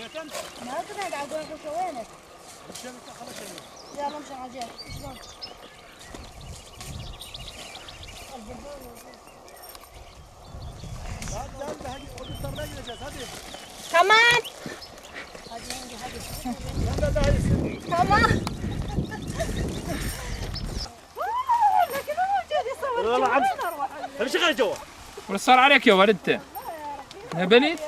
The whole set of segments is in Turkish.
شريتن؟ ما هو كده قاعد أقول وينك؟ الشبكه خلاص يلا مش عاجل كمان كمان كمان والله عم امشي غير جوا ولا صار عليك يا ولد انت يا بنت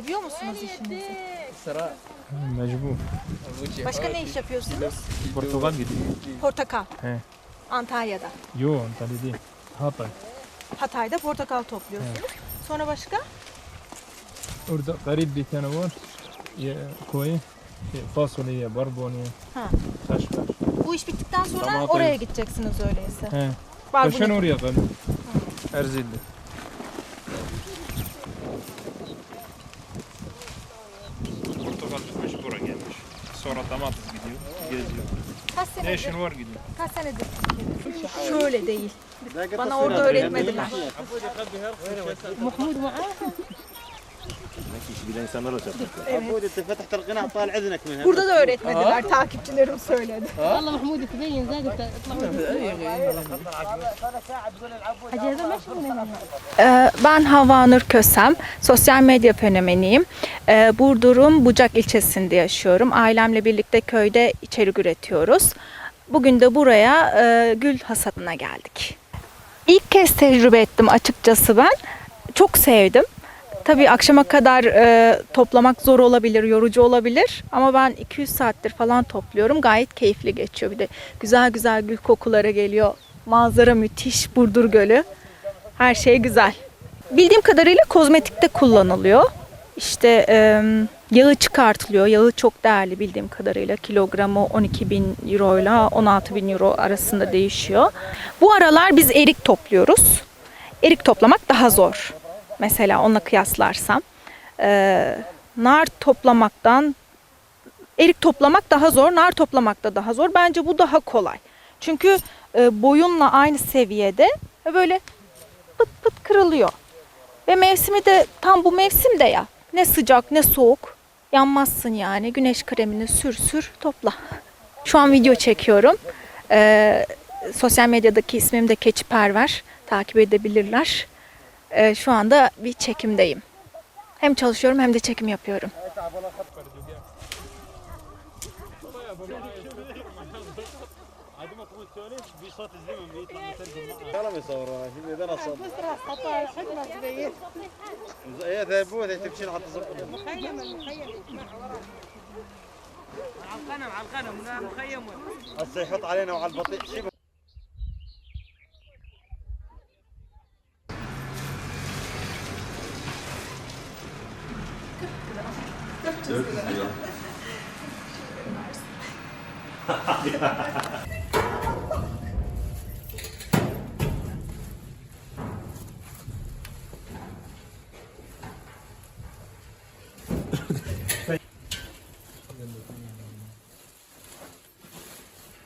Seviyor musunuz işinizi? Mecbur. Başka ne iş yapıyorsunuz? Portakal gidiyor. Portakal. He. Antalya'da. Yok Antalya değil. Hatay. Hatay'da portakal topluyorsunuz. Sonra başka? Orada garip bir tane var. Ya, koyu. Şey, fasulye, barbunya, Ha. taş var. Bu iş bittikten sonra Tamam, oraya gideceksiniz öyleyse. He. Barbunya- Taşın oraya kadar. Erzildi. Sonra domates gidiyor, geziyor. Kaç Ne senedir? işin var gidiyor. Kaç senedir? Şöyle değil. Bana orada öğretmediler ماشي بلا انسان رجع عبود انت فتحت القناع طالع اذنك منها Burada da öğretmediler. Takipçilerim söyledi. والله محمود تبين زاد اطلع حاجه هذا ماشي من هنا Ee, Ben Havanur Kösem, sosyal medya fenomeniyim. Ee, Burdur'un Bucak ilçesinde yaşıyorum. Ailemle birlikte köyde içerik üretiyoruz. Bugün de buraya e, gül hasatına geldik. İlk kez tecrübe ettim açıkçası ben. Çok sevdim. Tabii akşama kadar e, toplamak zor olabilir, yorucu olabilir. Ama ben 200 saattir falan topluyorum. Gayet keyifli geçiyor. Bir de güzel güzel gül kokuları geliyor. Manzara müthiş. Burdur Gölü. Her şey güzel. Bildiğim kadarıyla kozmetikte kullanılıyor. İşte e, yağı çıkartılıyor. Yağı çok değerli bildiğim kadarıyla. Kilogramı 12 bin euro ile 16 bin euro arasında değişiyor. Bu aralar biz erik topluyoruz. Erik toplamak daha zor. Mesela onunla kıyaslarsam. E, nar toplamaktan erik toplamak daha zor, nar toplamak da daha zor. Bence bu daha kolay. Çünkü e, boyunla aynı seviyede böyle pıt pıt kırılıyor. Ve mevsimi de tam bu mevsimde ya. Ne sıcak ne soğuk. Yanmazsın yani. Güneş kremini sür sür topla. Şu an video çekiyorum. Ee, sosyal medyadaki ismim de Keçi Perver. Takip edebilirler Ee, şu anda bir çekimdeyim. Hem çalışıyorum hem de çekim yapıyorum. كلام يصور اذا انا صور هي ذابوه تمشي لحد الزبط هسه يحط علينا وعلى البطيء 400 lira.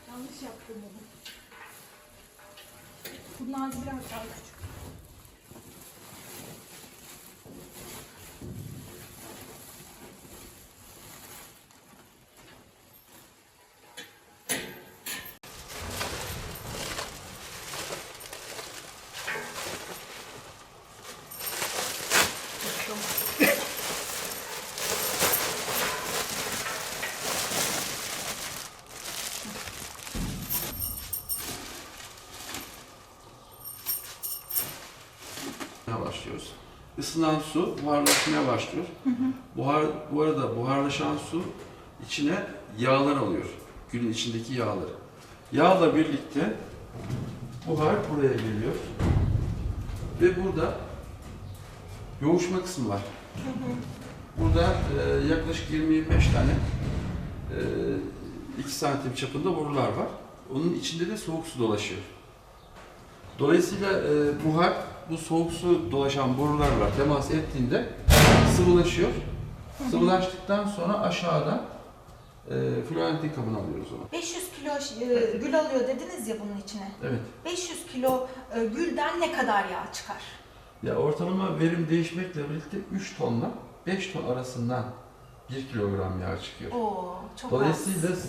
Yanlış yaptım bunu. Bunlar biraz daha küçük. Başlıyoruz. Isınan su buharlaşmaya başlıyor. Buhar, bu arada buharlaşan su içine yağlar alıyor. Gülün içindeki yağları. Yağla birlikte buhar buraya geliyor. Ve burada yoğuşma kısmı var. Burada e, yaklaşık 20-25 tane e, 2 santim çapında borular var. Onun içinde de soğuk su dolaşıyor. Dolayısıyla e, buhar bu soğuk su dolaşan borularla temas ettiğinde sıvılaşıyor. Sıvılaştıktan sonra aşağıdan e, florantin kabına alıyoruz onu. 500 kilo e, gül alıyor dediniz ya bunun içine. Evet. 500 kilo e, gülden ne kadar yağ çıkar? Ya ortalama verim değişmekle birlikte 3 tonla 5 ton arasından 1 kilogram yağ çıkıyor. Oo, çok Dolayısıyla